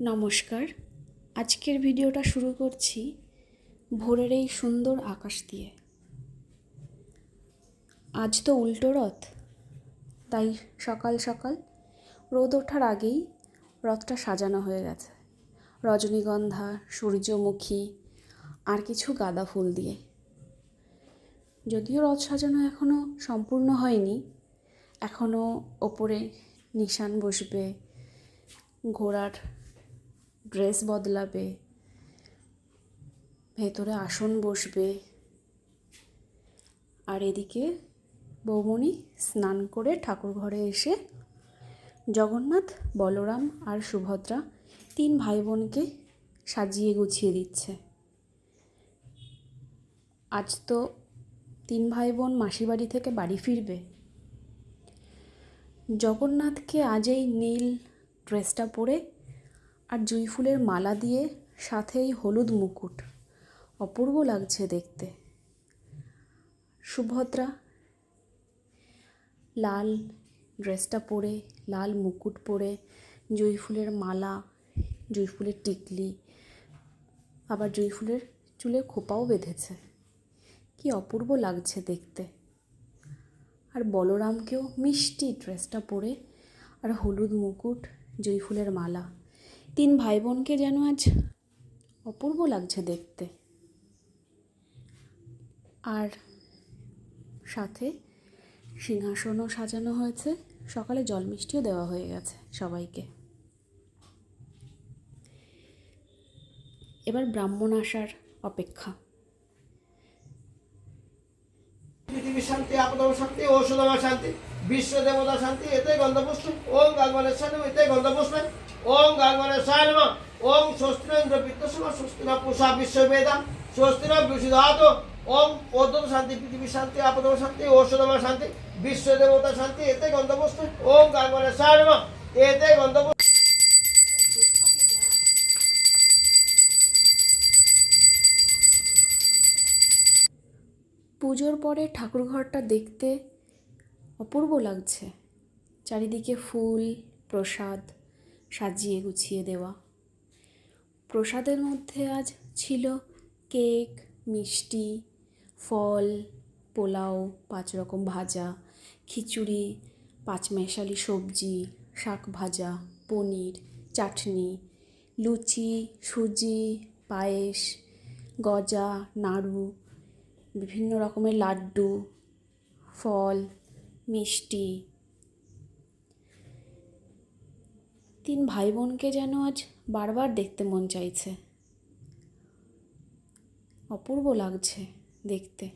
নমস্কার। আজকের ভিডিওটা শুরু করছি ভোরের এই সুন্দর আকাশ দিয়ে। আজ তো উল্টো রথ, তাই সকাল সকাল রোদ ওঠার আগেই রথটা সাজানো হয়ে গেছে। রজনীগন্ধা, সূর্যমুখী, আর কিছু গাঁদা ফুল দিয়ে। যদিও রথ সাজানো এখনও সম্পূর্ণ হয়নি এখনও ওপরে নিশান বসবে, ঘোড়ার ড্রেস বদলাবে, ভেতরে আসন বসবে। আর এদিকে বৌমণি স্নান করে ঠাকুর ঘরে এসে জগন্নাথ, বলরাম আর সুভদ্রা তিন ভাই বোনকে সাজিয়ে গুছিয়ে দিচ্ছে। আজ তো তিন ভাই বোন মাসি বাড়ি থেকে বাড়ি ফিরবে। জগন্নাথকে আজ এই নীল ড্রেসটা পরে আর জুঁই ফুলের মালা দিয়ে সাথেই হলুদ মুকুট। অপূর্ব লাগছে দেখতে। সুভদ্রা লাল ড্রেসটা পরে, লাল মুকুট পরে, জুঁই ফুলের মালা, জুঁই ফুলের টিকলি, আবার জুঁই ফুলের চুলে খোপাও বেঁধেছে। কি অপূর্ব লাগছে দেখতে। আর বলরামকেও মিষ্টি ড্রেসটা পরে, আর হলুদ মুকুট, জুঁই ফুলের মালা। তিন ভাই বোনকে যেন আজ অপূর্ব লাগছে দেখতে। আর সাথে সিংহাসনও সাজানো হয়েছে, সকালে জল মিষ্টিও দেওয়া হয়ে গেছে সবাইকে। এবার ব্রাহ্মণ আসার অপেক্ষা। পৃথিবী শান্তি আপদম শান্তি ঔষধম শান্তি। বিশ্ব দেবতা শান্তি এতে গন্ধপুষ্প ওম গাগমানের শান্তি এতে গন্ধপুষ্প ওম গাগমানের শান্তি ওম স্বস্তির ইন্দ্র বিত্তসম স্বস্তির পুষা বিশ্ব বেদাম স্বস্তির বিশুধাত ওম ওদম শান্তি, পৃথিবী শান্তি, আপদম শান্তি, ঔষধম শান্তি, বিশ্ব দেবতা শান্তি এতে গন্ধপুষ্প ওম গাগমানের শান্তি এতে গন্ধপুষ্প পুজোর পরে ঠাকুরঘরটা দেখতে অপূর্ব লাগছে। চারিদিকে ফুল, প্রসাদ সাজিয়ে গুছিয়ে দেওয়া। প্রসাদের মধ্যে আজ ছিল কেক, মিষ্টি, ফল, পোলাও, পাঁচ রকম ভাজা, খিচুড়ি, পাঁচমেশালি সবজি, শাক ভাজা, পনির, চাটনি, লুচি, সুজি, পায়েস, গজা, নাড়ু, বিভিন্ন রকমের লাড্ডু, ফল মিষ্টি। তিন ভাই বোনকে যেন আজ বারবার দেখতে মন চাইছে। অপূর্ব লাগছে দেখতে।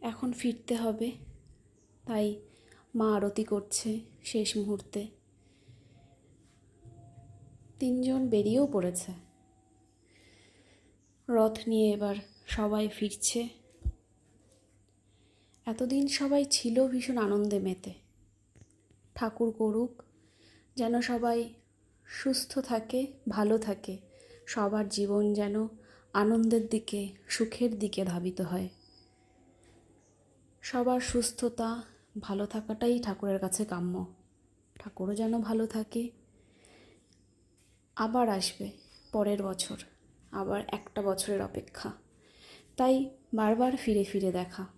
এখন ফিরতে হবে, তাই মা আরতি করছে শেষ মুহূর্তে। তিনজন বেরিয়েও পড়েছে। রথ নিয়ে এবার সবাই ফিরছে। এতদিন সবাই ছিল ভীষণ আনন্দে মেতে। ঠাকুর করুক, যেন সবাই সুস্থ থাকে, ভালো থাকে, সবার জীবন যেন আনন্দের দিকে, সুখের দিকে ধাবিত হয়। সবার সুস্থতা, ভালো থাকাটাই ঠাকুরের কাছে কাম্য। ঠাকুরও যেন ভালো থাকে, আবার আসবে পরের বছর, আবার একটা বছরের অপেক্ষা। তাই বারবার ফিরে ফিরে দেখা।